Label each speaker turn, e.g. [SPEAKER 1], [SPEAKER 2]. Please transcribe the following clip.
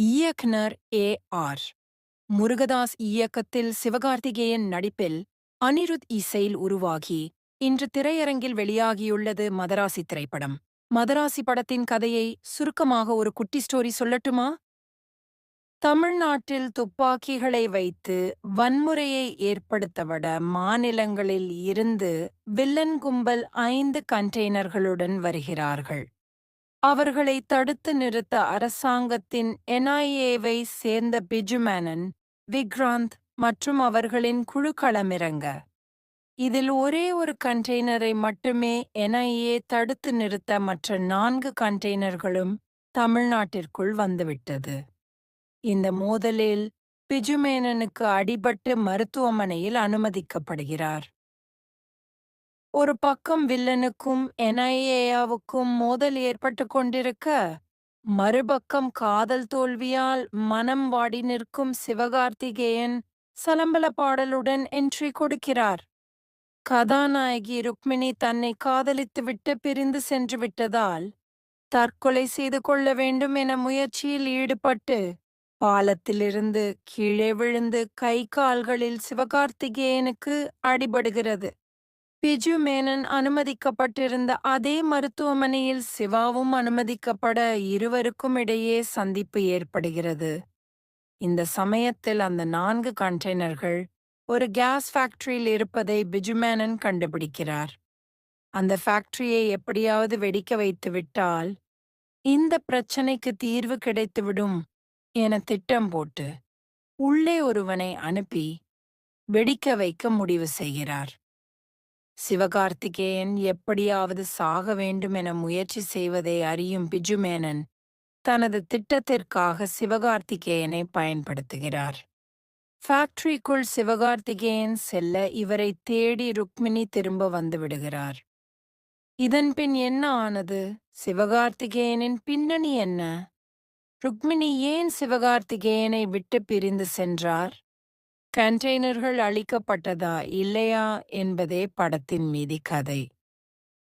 [SPEAKER 1] இயக்குனர் A R. Murugadoss இயக்கத்தில் சிவகார்த்திகேயன் நடிப்பில் அனிருத் இசையில் உருவாகி இன்று திரையரங்கில் வெளியாகியுள்ளது மதராசி திரைப்படம். மதராசி படத்தின் கதையை சுருக்கமாக ஒரு குட்டி ஸ்டோரி சொல்லட்டுமா? தமிழ்நாட்டில் துப்பாக்கிகளை வைத்து வன்முறையை ஏற்படுத்தவிட மாநிலங்களில் இருந்து வில்லன் கும்பல் ஐந்து கண்டெய்னர்களுடன் வருகிறார்கள். அவர்களை தடுத்து நிறுத்த அரசாங்கத்தின் என்ஐஏவை சேர்ந்த பிஜுமேனன் விக்ராந்த் மற்றும் அவர்களின் குழு களமிறங்க. இதில் ஒரே ஒரு கண்டெய்னரை மட்டுமே என்ஐஏ தடுத்து நிறுத்த மற்ற நான்கு கண்டெய்னர்களும் தமிழ்நாட்டிற்குள் வந்துவிட்டது. இந்த மோதலில் பிஜுமேனனுக்கு அடிபட்டு மருத்துவமனையில் அனுமதிக்கப்படுகிறார். ஒரு பக்கம் வில்லனுக்கும் என்ஐஏவுக்கும் மோதல் ஏற்பட்டு கொண்டிருக்க மறுபக்கம் காதல் தோல்வியால் மனம் வாடி நிற்கும் சிவகார்த்திகேயன் சலம்பல பாடலுடன் என்ட்ரி கொடுக்கிறார். கதாநாயகி ருக்மிணி தன்னை காதலித்துவிட்டு பிரிந்து சென்று விட்டதால் தற்கொலை செய்து கொள்ள வேண்டும் என முயற்சியில் ஈடுபட்டு பாலத்திலிருந்து கீழே விழுந்து கை கால்களில் சிவகார்த்திகேயனுக்கு அடிபடுகிறது. பிஜு மேனன் அனுமதிக்கப்பட்டிருந்த அதே மருத்துவமனையில் சிவாவும் அனுமதிக்கப்பட இருவருக்கும் இடையே சந்திப்பு ஏற்படுகிறது. இந்த சமயத்தில் அந்த நான்கு கண்டெய்னர்கள் ஒரு கேஸ் ஃபேக்டரியில் இருப்பதை பிஜுமேனன் கண்டுபிடிக்கிறார். அந்த ஃபேக்டரியை எப்படியாவது வெடிக்க வைத்து விட்டால் இந்த பிரச்சனைக்கு தீர்வு கிடைத்துவிடும் என திட்டம் போட்டு உள்ளே ஒருவனை அனுப்பி வெடிக்க வைக்க முடிவு செய்கிறார். சிவகார்த்திகேயன் எப்படியாவது சாக வேண்டும் என முயற்சி செய்வதை அறியும் பிஜுமேனன் தனது திட்டத்திற்காக சிவகார்த்திகேயனை பயன்படுத்துகிறார். ஃபேக்டரிக்குள் சிவகார்த்திகேயன் செல்ல இவரை தேடி ருக்மிணி திரும்ப வந்துவிடுகிறார் இதன்பின் என்ன ஆனது? சிவகார்த்திகேயனின் பின்னணி என்ன? ருக்மிணி ஏன் சிவகார்த்திகேயனை விட்டு பிரிந்து சென்றார்? கண்டெய்னர்கள் அழிக்கப்பட்டதா இல்லையா என்பதே படத்தின் மீதி கதை.